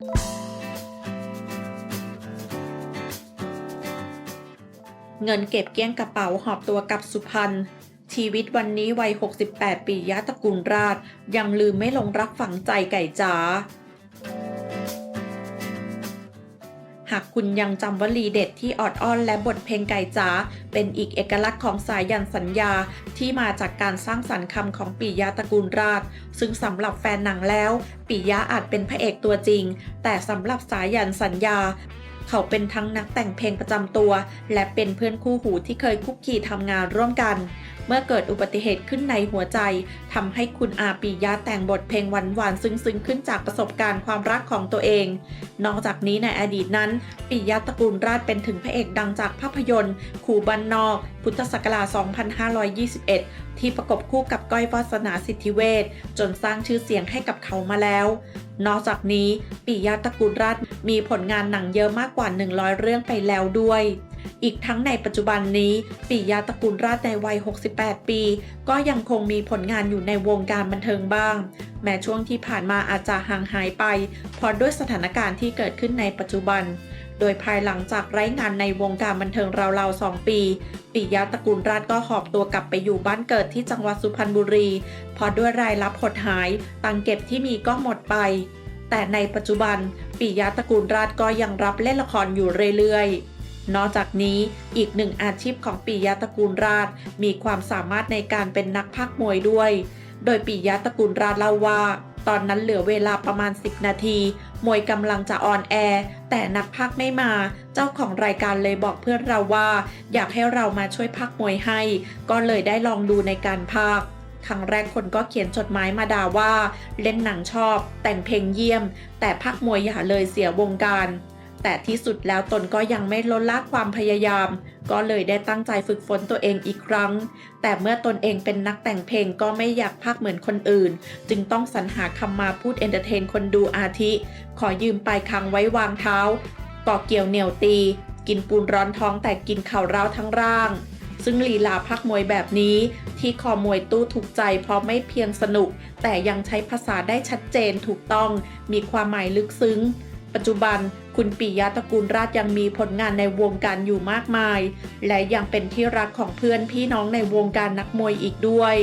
เงินเก็บเกลี้ยงกระเป๋าหอบตัวกับสุพรรณชีวิตวันนี้วัย 68 ปียะตระกูลราช ยังลืมไม่ลงรักฝังใจไก่จ๋า หากคุณยังจำวลีเด็ดที่ออดอ้อนและบทเพลงไก่จ๋าเป็นอีกเอกลักษณ์ของสายยันสัญญาที่มาจากการสร้างสรรค์คำของปิยะตระกูลราช ซึ่งสำหรับแฟนหนังแล้วปิยะอาจเป็นพระเอกตัวจริง แต่สำหรับสายยันสัญญาเขาเป็นทั้งนักแต่งเพลงประจำตัว และเป็นเพื่อนคู่หูที่เคยคุกคีทำงานร่วมกัน มื่อเกิดอุบัติเหตุขึ้นในหัวใจทำให้คุณอาปิยะแต่งบทเพลงหวานๆซึ้งๆ ขึ้นจากประสบการณ์ความรักของตัวเอง นอกจากนี้ในอดีตนั้นปิยะตระกูลราชเป็นถึงพระเอกดังจากภาพยนตร์ขู่บันนอก พุทธศักราช 2521 ที่ประกบคู่กับก้อยวาสนาสิทธิเวชจนสร้างชื่อเสียงให้กับเขามาแล้วนอกจากนี้ปิยะตระกูลราชมีผลงานหนังเยอะมากกว่า 100 เรื่องไปแล้วด้วย อีกทั้งในปัจจุบันนี้ปิยะตระกูลราชในวัย 68 ปี ก็ยังคงมีผลงานอยู่ในวงการบันเทิงบ้าง แม้ช่วงที่ผ่านมาอาจจะห่างหายไปเพราะด้วยสถานการณ์ที่เกิดขึ้นในปัจจุบัน โดยภายหลังจากไร้งานในวงการบันเทิงราวๆ 2 ปี ปิยะตระกูลราชก็หอบตัวกลับไปอยู่บ้านเกิดที่จังหวัดสุพรรณบุรีเพราะด้วยรายรับหดหายตังเก็บที่มีก็หมดไป แต่ในปัจจุบันปิยะตระกูลราชก็ยังรับเล่นละครอยู่เรื่อยๆ นอกจากนี้อีกหนึ่งอาชีพของปิยะตระกูลราช มีความสามารถในการเป็นนักพากมวยด้วย โดยปิยะตระกูลราชเล่าว่า ตอนนั้นเหลือเวลาประมาณ 10 นาที มวยกำลังจะออนแอร์ แต่นักพากไม่มา เจ้าของรายการเลยบอกเพื่อนเราว่า อยากให้เรามาช่วยพากมวยให้ ก็เลยได้ลองดูในการพากครั้งแรกคนก็เขียนจดหมายมาด่าว่า เล่นหนังชอบ แต่งเพลงเยี่ยม แต่พักมวยอย่าเลยเสียวงการ แต่ที่สุดแล้วตนก็ยังไม่ลดละความพยายาม ก็เลยได้ตั้งใจฝึกฝนตัวเองอีกครั้ง แต่เมื่อตนเองเป็นนักแต่งเพลงก็ไม่อยากพักเหมือนคนอื่น จึงต้องสรรหาคำมาพูดเอนเตอร์เทนคนดูอาทิ ขอยืมปลายคางไว้วางเท้าก่อเกี่ยวเหนียวตี กินปูนร้อนท้องแต่กินข่าวร้าวทั้งร่าง ซึ่งลีลาพักมวยแบบนี้ ที่คอมวยตู้ถูกใจเพราะไม่เพียงสนุก แต่ยังใช้ภาษาได้ชัดเจนถูกต้อง มีความหมายลึกซึ้ง ปัจจุบันคุณปิยะตระกูลราชยังมีผลงานในวงการอยู่มากมาย และยังเป็นที่รักของเพื่อนพี่น้องในวงการนักมวยอีกด้วย